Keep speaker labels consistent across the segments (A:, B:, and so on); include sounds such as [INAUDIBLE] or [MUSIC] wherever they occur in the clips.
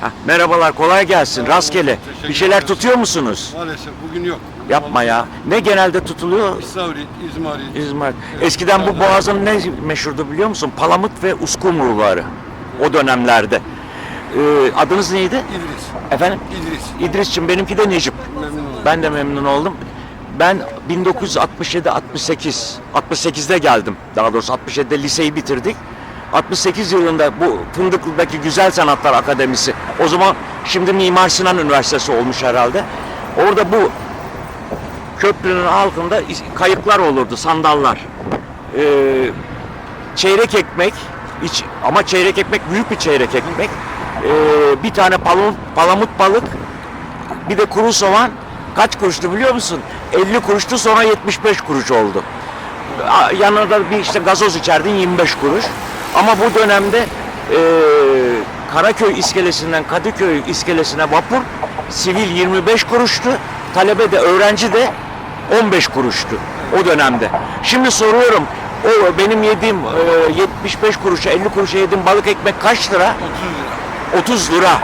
A: Hah, merhabalar, kolay gelsin. Rastgele.
B: Teşekkür
A: Bir şeyler
B: ederiz.
A: tutuyor musunuz?
B: Maalesef bugün yok.
A: Yapma ya. Ne genelde tutuluyor?
B: İstavrit, İzmarit.
A: İzmir. Eskiden bu boğazın ne meşhurdu biliyor musun? Palamut ve uskumruları. O dönemlerde. Ee, adınız neydi?
B: İdris.
A: Efendim?
B: İdris.
A: İdris'ciğim benimki de Necip.
B: Memnun oldum.
A: Ben de memnun oldum. Ben 1967-68, 68'de geldim. Daha doğrusu 67'de liseyi bitirdik. 68 yılında bu Fındıklı'daki Güzel Sanatlar Akademisi, o zaman şimdi Mimar Sinan Üniversitesi olmuş herhalde. Orada bu köprünün altında kayıklar olurdu, sandallar. Ee, çeyrek ekmek, iç, ama çeyrek ekmek büyük bir çeyrek ekmek. Ee, bir tane palamut, palamut balık, bir de kuru soğan kaç kuruştu biliyor musun? 50 kuruştu sonra 75 kuruş oldu. A- Yanına da bir işte gazoz içerdin 25 kuruş. Ama bu dönemde e, Karaköy iskelesinden Kadıköy iskelesine vapur sivil 25 kuruştu. Talebe de öğrenci de 15 kuruştu o dönemde. Şimdi soruyorum o benim yediğim e, 75 kuruşa 50 kuruşa yediğim balık ekmek kaç lira?
B: 30 lira.
A: 30 lira.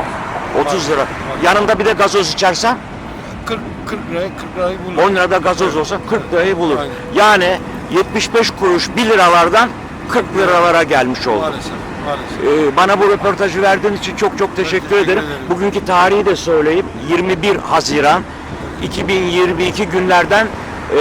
A: 30 lira. Yanında bir de gazoz içersem
B: 40, 40 liraya 40 lirayı bulur.
A: 10 lirada gazoz olsa 40 lirayı bulur. Yani 75 kuruş 1 liralardan 40 liralara gelmiş oldu.
B: Maalesef. Maalesef.
A: Ee, bana bu röportajı verdiğin için çok çok teşekkür,
B: teşekkür
A: ederim.
B: ederim.
A: Bugünkü tarihi de söyleyeyim. 21 Haziran 2022 günlerden e,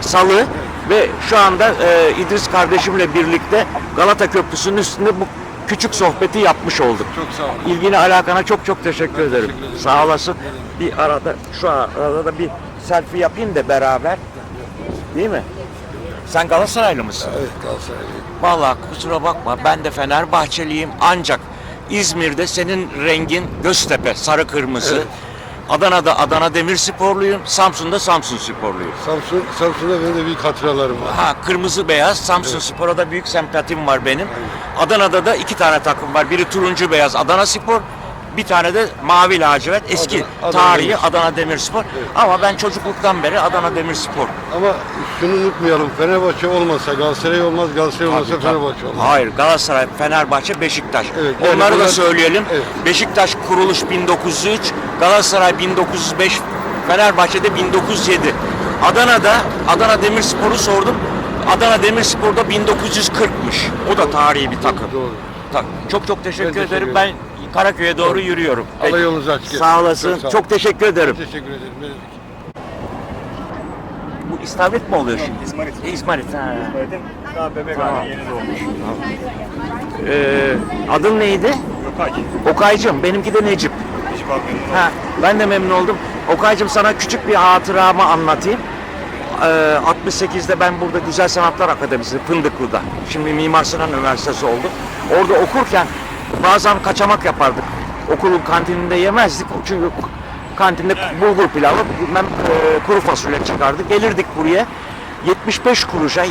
A: Salı ve şu anda e, İdris kardeşimle birlikte Galata Köprüsü'nün üstünde bu küçük sohbeti yapmış olduk.
B: Çok sağ olun.
A: İlgine alakana çok çok teşekkür ederim.
B: teşekkür ederim.
A: Sağ olasın. Bir arada şu arada da bir selfie yapayım da beraber. Değil mi? Sen Galatasaraylı mısın?
B: Evet Galatasaraylıyım.
A: Vallahi kusura bakma ben de Fenerbahçeliyim ancak İzmir'de senin rengin Göztepe sarı kırmızı.
B: Evet.
A: Adana'da Adana Demirsporluyum, Samsun'da Samsun Sporluyum.
B: Samsun, Samsun'da benim de büyük hatıralarım var.
A: Ha kırmızı beyaz Samsun Spor'a da büyük sempatim var benim. Adana'da da iki tane takım var. Biri turuncu beyaz Adana Spor, bir tane de mavi lacivert eski
B: Adana- Adana
A: tarihi
B: Demirspor.
A: Adana Demirspor. Ama ben çocukluktan beri Adana Demirspor.
B: Ama şunu unutmayalım. Fenerbahçe olmasa Galatasaray olmaz, Galatasaray olmasa
A: Tabii,
B: Fenerbahçe olmaz.
A: Hayır Galatasaray, Fenerbahçe, Beşiktaş.
B: Evet, yani
A: Onları da
B: bunlar-
A: söyleyelim.
B: Evet.
A: Beşiktaş kuruluş 1903, Galatasaray 1905, Fenerbahçe'de 1907. Adana'da Adana Demirspor'u sordum. Adana Demirspor'da 1940'mış. O da tarihi bir takım.
B: Doğru.
A: Çok çok teşekkür,
B: teşekkür
A: ederim.
B: ederim.
A: Ben Karaköy'e doğru yürüyorum.
B: Allah
A: Peki.
B: yolunuzu açık etsin.
A: Sağ olasın.
B: Çok sağ
A: Çok,
B: olun.
A: teşekkür ederim.
B: Teşekkür ederim. Ne demek.
A: Bu istavrit mi oluyor şimdi?
C: İzmarit.
A: İzmarit. Ha.
C: Söyledim. Daha bebek
A: Tamam.
C: abi yeni doğmuş.
A: Ee, adın neydi?
C: Gökay.
A: Okaycığım. Benimki de Necip.
C: Necip abi memnun oldum.
A: Ha, ben de memnun oldum. Okaycığım sana küçük bir hatıramı anlatayım. Ee, 68'de ben burada Güzel Sanatlar Akademisi Fındıklı'da. Şimdi Mimar Sinan Üniversitesi oldu. Orada okurken bazen kaçamak yapardık. Okulun kantininde yemezdik. Çünkü kantinde bulgur pilavı, bilmem e, kuru fasulye çıkardık. Gelirdik buraya. 75 kuruşa,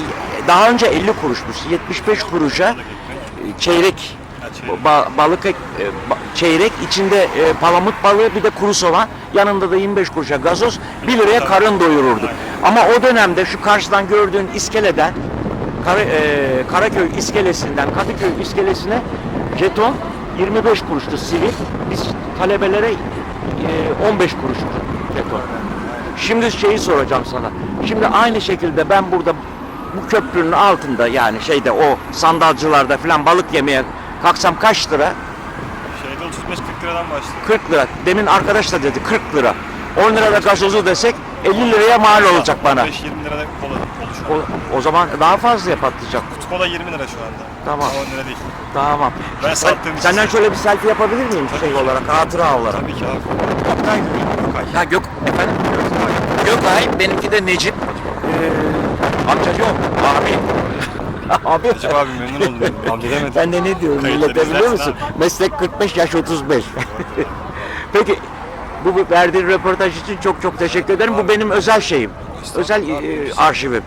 A: daha önce 50 kuruşmuş. 75 kuruşa e, çeyrek ba- balık e, çeyrek içinde palamut balığı bir de kuru soğan yanında da 25 kuruşa gazoz 1 liraya karın doyururduk. Ama o dönemde şu karşıdan gördüğün iskeleden Kara- e, Karaköy iskelesinden Kadıköy iskelesine jeton 25 kuruştu sivil. Biz talebelere e, 15 kuruştu jeton. Şimdi şeyi soracağım sana. Şimdi aynı şekilde ben burada bu köprünün altında yani şeyde o sandalcılarda falan balık yemeye kalksam kaç lira?
C: Şeyde 35-40 liradan başlıyor.
A: 40 lira. Demin arkadaş da dedi 40 lira. 10 lira da gazozu desek 50 liraya mal olacak bana.
C: 5-20 lirada kola oldu şu an.
A: O, o zaman daha fazla patlayacak.
C: Kutu kola 20 lira şu anda.
A: Tamam.
C: 10 lira değil.
A: Tamam.
C: Ben sattığım için-
A: Senden şöyle bir selfie yapabilir miyim şey olarak, hatıra olarak?
C: Tabii ki abi.
A: Gökay. Ha Gök efendim? Gökay, benimki de Necip. Ee, amca yok, abi. [LAUGHS] abi.
C: Necip abi memnun oldum. Amca [LAUGHS] demedim.
A: Ben de ne diyorum
C: Kayıtları
A: millete biliyor
C: izlersin
A: musun? Meslek 45, yaş 35. [LAUGHS] Peki bu verdiğin röportaj için çok çok teşekkür ederim. Bu benim özel şeyim. Özel e, arşivim.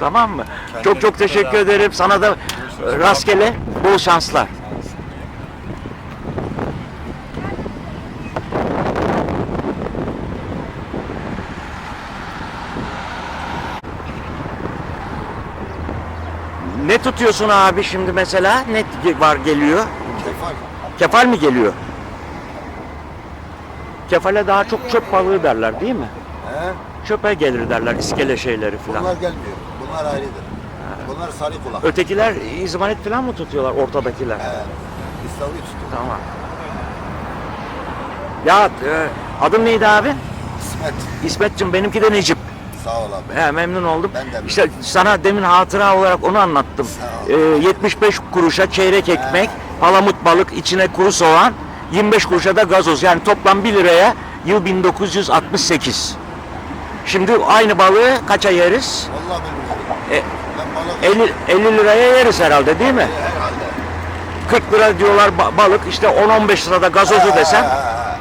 A: Tamam mı? Çok çok teşekkür ederim. Sana da e, rastgele bol şanslar. Ne tutuyorsun abi şimdi mesela? Ne var geliyor?
B: Kefal.
A: Kefal mi geliyor? Kefale daha çok çöp balığı derler değil mi?
B: He?
A: Çöpe gelir derler iskele şeyleri falan.
B: Bunlar gelmiyor. Bunlar ayrıdır. Bunlar sarı kulak.
A: Ötekiler izmarit falan mı tutuyorlar ortadakiler?
B: He. İstavrit tutuyor.
A: Tamam. Ya e, adın neydi abi?
B: İsmet.
A: İsmetciğim benimki de Necip.
B: Sağ ol abi.
A: He, memnun oldum.
B: Ben de memnun.
A: İşte sana demin hatıra olarak onu anlattım.
B: Sağ ol.
A: Ee, 75 kuruşa çeyrek ekmek, palamut balık, içine kuru soğan, 25 kuruşa da gazoz. Yani toplam 1 liraya yıl 1968. Şimdi aynı balığı kaça yeriz?
B: Vallahi bilmiyorum.
A: E,
B: Ben balık
A: 50, 50 liraya yeriz herhalde değil mi?
B: herhalde.
A: 40 lira diyorlar ba- balık işte 10-15 lirada gazozu desem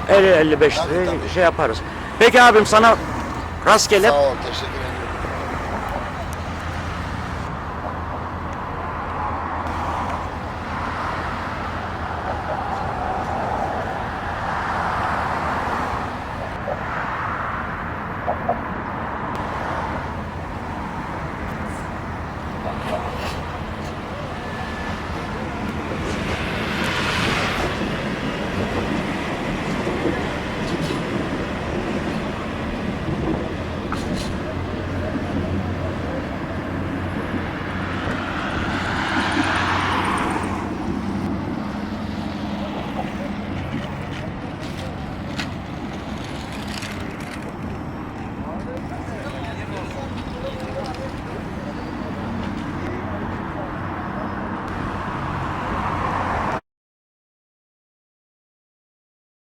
B: He, he, he.
A: 50-55
B: Tabii,
A: liraya
B: tabii.
A: şey yaparız. Peki abim sana rastgele
B: Sağ ol. Teşekkür ederim.